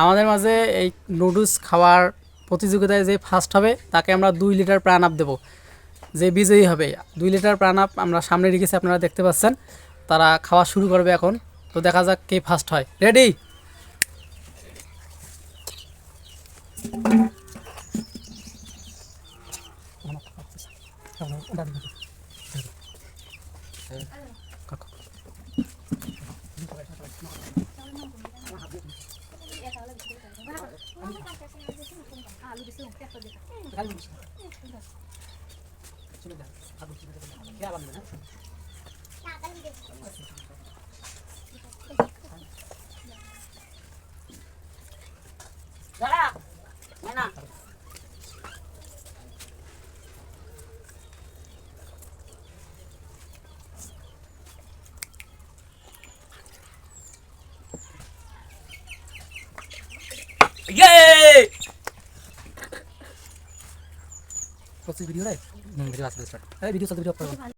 আমাদের মাঝে এই নুডলস খাওয়ার প্রতিযোগিতায় যে ফার্স্ট হবে, তাকে আমরা দুই লিটার প্রাণ আপ দেবো। যে বিজয়ী হবে, দুই লিটার প্রাণ আপ আমরা সামনে রেখেছি, আপনারা দেখতে পাচ্ছেন। তারা খাওয়া শুরু করবে এখন। তো দেখা যাক কে ফার্স্ট হয়। রেডি আলু ये कौन सी वीडियो है वीडियो आसपास स्टार्ट अरे वीडियो सब वीडियो अपलोड